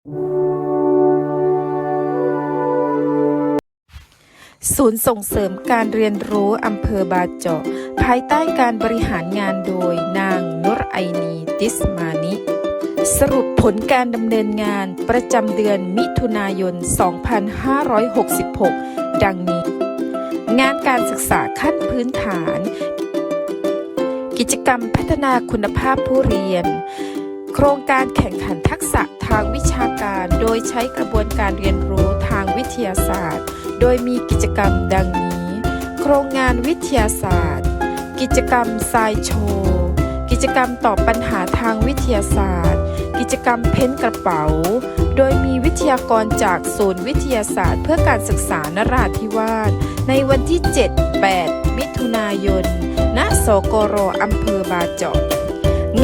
ศูนย์ส่งเสริมการเรียนรู้อำเภอบาเจาะ ภายใต้การบริหารงานโดยนางนุรไอนีติสมานิ สรุปผลการดำเนินงานประจำเดือนมิถุนายน 2566 ดังนี้ งานการศึกษาขั้นพื้นฐาน กิจกรรมพัฒนาคุณภาพผู้เรียน โครงการแข่งขันทักษะทางวิชาการโดยใช้กระบวนการเรียนรู้ทางวิทยาศาสตร์ โดยมีกิจกรรมดังนี้ โครงงานวิทยาศาสตร์ กิจกรรมทรายโชว์กิจกรรมตอบปัญหาทางวิทยาศาสตร์ กิจกรรมเพ้นกระเป๋า โดยมีวิทยากรจากศูนย์วิทยาศาสตร์ เพื่อการศึกษานราธิวาสในวันที่ 7-8 มิถุนายน ณ สกรอำเภอบาเจาะ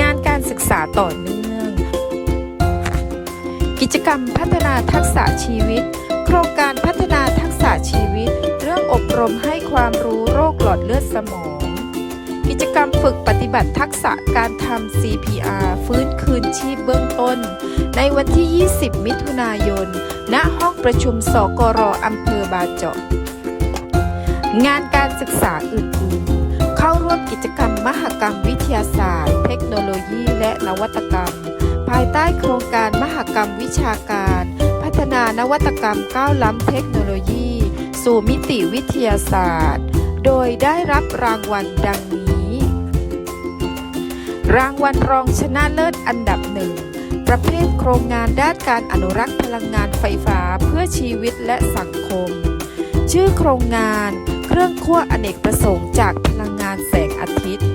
งาน ศึกษาต่อเนื่อง กิจกรรมพัฒนาทักษะชีวิต โครงการพัฒนาทักษะชีวิต เรื่องอบรมให้ความรู้โรคหลอดเลือดสมอง กิจกรรมฝึกปฏิบัติทักษะการทำ CPR ฟื้นคืนชีพเบื้องต้น ในวันที่ 20 มิถุนายน ณ ห้องประชุมสกรออำเภอบาเจาะงานการศึกษาอื่นๆ เข้าร่วมกิจกรรมมหกรรมวิทยาศาสตร์ เทคโนโลยีและนวัตกรรม ภายใต้โครงการมหกรรมวิชาการ พัฒนานวัตกรรมก้าวล้ำเทคโนโลยี สู่มิติวิทยาศาสตร์ โดยได้รับรางวัลดังนี้ รางวัลรองชนะเลิศอันดับหนึ่งประเภทโครงงานด้านการอนุรักษ์พลังงานไฟฟ้าเพื่อชีวิตและสังคม ชื่อโครงงาน รื่องคั่วอเนกประสงค์จากพลังงานแสงอาทิตย์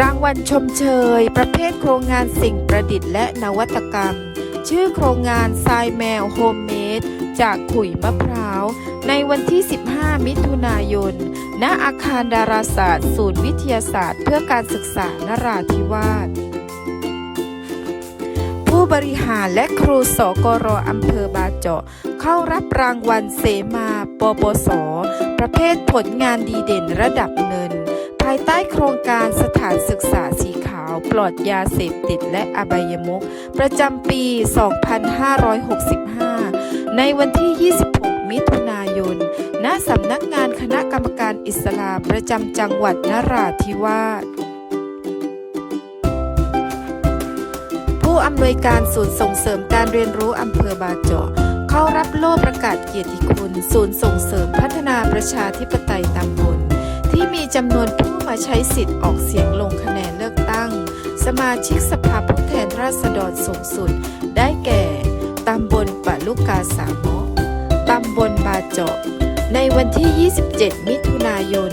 รางวัลชมเชย ประเภทโครงงานสิ่งประดิษฐ์และนวัตกรรม ชื่อโครงงานทรายแมวโฮมเมดจากขุยมะพร้าว ในวันที่ 15 มิถุนายน ณ อาคารดาราศาสตร์ ศูนย์วิทยาศาสตร์เพื่อการศึกษานราธิวาส ผู้บริหารและครูสกรอำเภอบาเจาะ เข้ารับรางวัลเสมาปปส ประเภทผลงานดีเด่นระดับเงิน ภายใต้โครงการสถานศึกษาสีขาวปลอดยาเสพติดและอบายมุขประจำปี 2565 ในวันที่ 26 มิถุนายน ณ สำนักงานคณะกรรมการอิสลามประจำจังหวัดนราธิวาสผู้อำนวยการศูนย์ส่งเสริมการเรียนรู้อำเภอบาเจาะ โล่ประกาศเกียรติคุณศูนย์ส่งเสริมพัฒนาประชาธิปไตยตำบลที่มีจำนวนผู้มาใช้สิทธิ์ออกเสียงลงคะแนนเลือกตั้ง สมาชิกสภาผู้แทนราษฎรสูงสุด ได้แก่ตำบลปะลูกกาสามะตำบลบาเจาะ ในวันที่ 27 มิถุนายน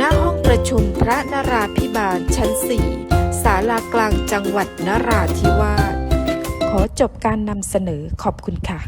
ณ ห้องประชุมพระนราพิบาลชั้น 4 ศาลากลางจังหวัดนราธิวาส ขอจบการนำเสนอขอบคุณค่ะ